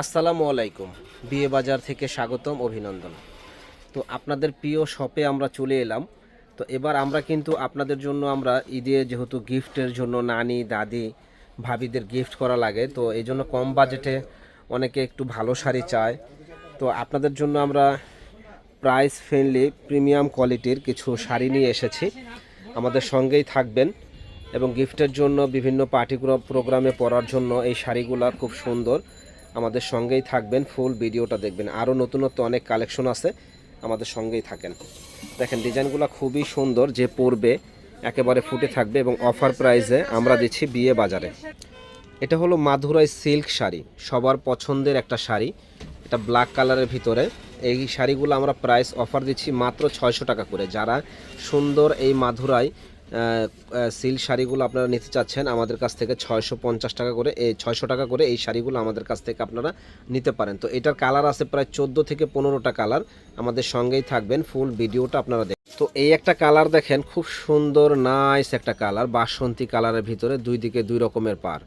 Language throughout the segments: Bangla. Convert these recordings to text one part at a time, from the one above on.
আসসালামু আলাইকুম। বিয়ে বাজার থেকে স্বাগতম, অভিনন্দন। তো আপনাদের প্রিয় শপে আমরা চলে এলাম। তো এবার আমরা কিন্তু আপনাদের জন্য আমরা ঈদে যেহেতু গিফটের জন্য নানি, দাদি, ভাবিদের গিফট করা লাগে, তো এই জন্য কম বাজেটে অনেকে একটু ভালো শাড়ি চায়। তো আপনাদের জন্য আমরা প্রাইস ফ্রেন্ডলি প্রিমিয়াম কোয়ালিটির কিছু শাড়ি নিয়ে এসেছি। আমাদের সঙ্গেই থাকবেন এবং গিফটের জন্য বিভিন্ন পার্টি প্রোগ্রামে পরার জন্য এই শাড়িগুলো খুব সুন্দর। আমাদের সঙ্গেই থাকবেন ফুল ভিডিওটা দেখবেন। আরও নতুনত্ব অনেক কালেকশন আছে, আমাদের সঙ্গেই থাকেন। দেখেন, ডিজাইনগুলো খুবই সুন্দর, যে পরবে, একেবারে ফুটে থাকবে এবং অফার প্রাইসে আমরা দিচ্ছি বিয়ে বাজারে। এটা হলো মাধুরাই সিল্ক শাড়ি, সবার পছন্দের একটা শাড়ি। এটা ব্ল্যাক কালারের ভিতরে। এই শাড়িগুলো আমরা প্রাইস অফার দিচ্ছি মাত্র ছয়শো টাকা করে। যারা সুন্দর এই মাধুরাই সিল্ক শাড়িগুলো আপনারা নিতে চাচ্ছেন, আমাদের কাছ থেকে ছয়শো পঞ্চাশ টাকা করে, এই ছয়শো টাকা করে এই শাড়িগুলো আমাদের কাছ থেকে আপনারা নিতে পারেন। তো এটার কালার আছে প্রায় চোদ্দ থেকে পনেরোটা কালার, আমাদের সঙ্গেই থাকবেন, ফুল ভিডিওটা আপনারা দেখেন তো এই একটা কালার দেখেন, খুব সুন্দর নাইস একটা কালার, বাসন্তী কালারের ভিতরে দুই দিকে দুই রকমের পার।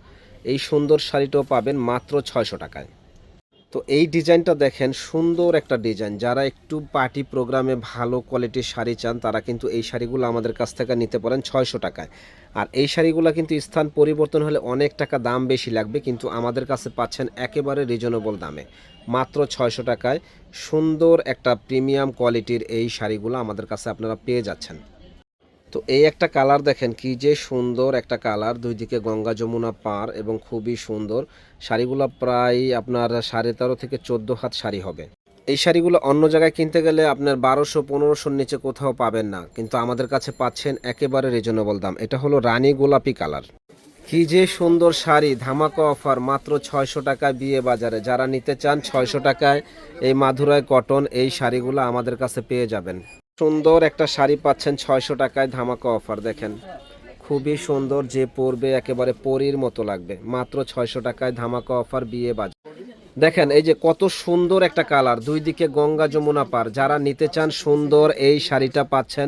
এই সুন্দর শাড়িটাও পাবেন মাত্র ছয়শো টাকায়। তো এই ডিজাইনটা দেখেন, সুন্দর একটা ডিজাইন। যারা একটু পার্টি প্রোগ্রামে ভালো কোয়ালিটির শাড়ি চান, তারা কিন্তু এই শাড়িগুলো আমাদের কাছ থেকে নিতে পারেন ছয়শো টাকায়। আর এই শাড়িগুলো কিন্তু স্থান পরিবর্তন হলে অনেক টাকা দাম বেশি লাগবে, কিন্তু আমাদের কাছে পাচ্ছেন একেবারে রিজনেবল দামে। মাত্র ছয়শো টাকায় সুন্দর একটা প্রিমিয়াম কোয়ালিটির এই শাড়িগুলো আমাদের কাছে আপনারা পেয়ে যাচ্ছেন। তো এই একটা কালার দেখেন, কি যে সুন্দর একটা কালার। দুই দিকে গঙ্গা যমুনা পার এবং খুবই সুন্দর। শাড়িগুলো প্রায় আপনার সাড়ে তেরো থেকে চোদ্দ হাত শাড়ি হবে। এই শাড়িগুলো অন্য জায়গায় কিনতে গেলে আপনার বারোশো, পনেরোশোর নিচে কোথাও পাবেন না। কিন্তু আমাদের কাছে পাচ্ছেন একেবারে রিজনেবল দাম। এটা হলো রানী গোলাপি কালার। কি যে সুন্দর শাড়ি, ধামাকা অফার, মাত্র ছয়শো টাকায় বিয়ে বাজারে। যারা নিতে চান ছয়শো টাকায় এই মাধুরায় কটন এই শাড়িগুলো আমাদের কাছে পেয়ে যাবেন। সুন্দর একটা শাড়ি পাচ্ছেন ছয়শো টাকায় ধামাকা অফার, দেখেন। খুবই সুন্দর, যে পরবে একেবারে পরীর মতো লাগবে। মাত্র ছয়শো টাকায় ধামাকা অফার, বিয়ে বাজার দেখেন, এই যে কত সুন্দর একটা কালার, দুই দিকে গঙ্গা যমুনা পার। যারা নিতে চান সুন্দর এই শাড়িটা পাচ্ছেন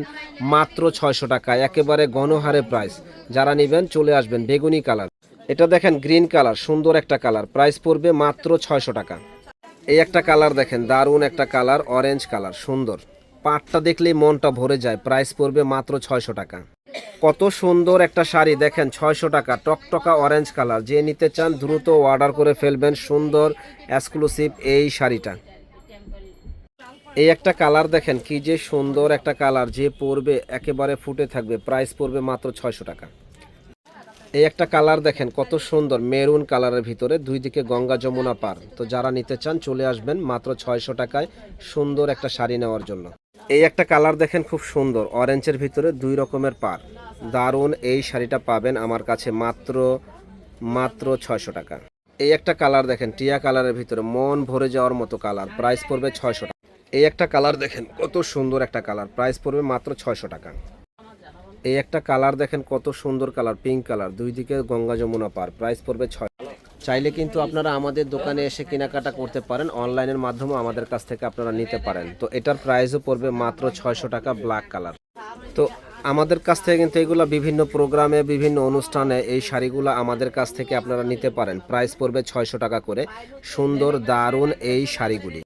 মাত্র ছয়শো টাকায়, একেবারে গণহারে প্রাইস যারা নেবেন, চলে আসবেন বেগুনি কালার। এটা দেখেন গ্রিন কালার, সুন্দর একটা কালার প্রাইস পড়বে মাত্র ছয়শো টাকা। এই একটা কালার দেখেন, দারুণ একটা কালার অরেঞ্জ কালার, সুন্দর। পাটটা দেখলেই মনটা ভরে যায়। প্রাইস পড়বে মাত্র ছয়শো টাকা। কত সুন্দর একটা শাড়ি দেখেন, ছয়শো টাকা। টকটকা অরেঞ্জ কালার যে নিতে চান দ্রুত অর্ডার করে ফেলবেন সুন্দর এক্সক্লুসিভ এই শাড়িটা। এই একটা কালার দেখেন, কি যে সুন্দর একটা কালার যে পরবে, একেবারে ফুটে থাকবে। প্রাইস পড়বে মাত্র ছয়শো টাকা। এই একটা কালার দেখেন, কত সুন্দর। মেরুন কালারের ভিতরে, দুই দিকে গঙ্গা যমুনা পার। তো যারা নিতে চান চলে আসবেন মাত্র ছয়শো টাকায় সুন্দর একটা শাড়ি নেওয়ার জন্য। এই একটা কালার দেখেন খুব সুন্দর অরেঞ্জের ভিতরে দুই রকমের পার দারুণ এই শাড়িটা পাবেন আমার কাছে মাত্র মাত্র ছয়শো টাকা। এই একটা কালার দেখেন, টিয়া কালারের ভিতরে, মন ভরে যাওয়ার মতো কালার প্রাইস পড়বে ছয়শো টাকা। এই একটা কালার দেখেন, কত সুন্দর একটা কালার প্রাইস পড়বে মাত্র ছয়শো টাকা। এই একটা কালার দেখেন, কত সুন্দর কালার পিঙ্ক কালার, দুই দিকে গঙ্গা যমুনা পার প্রাইস পড়বে ছয় চাইলে কিন্তু আপনারা আমাদের দোকানে এসে কেনাকাটা করতে পারেন, অনলাইনের মাধ্যমে আমাদের কাছ থেকে আপনারা নিতে পারেন। তো এটার প্রাইসও পড়বে মাত্র ছয়শো টাকা ব্ল্যাক কালার তো আমাদের কাছ থেকে কিন্তু এগুলো বিভিন্ন প্রোগ্রামে বিভিন্ন অনুষ্ঠানে এই শাড়িগুলো আমাদের কাছ থেকে আপনারা নিতে পারেন। প্রাইস পড়বে ছয়শো টাকা করে। সুন্দর, দারুণ এই শাড়িগুলি।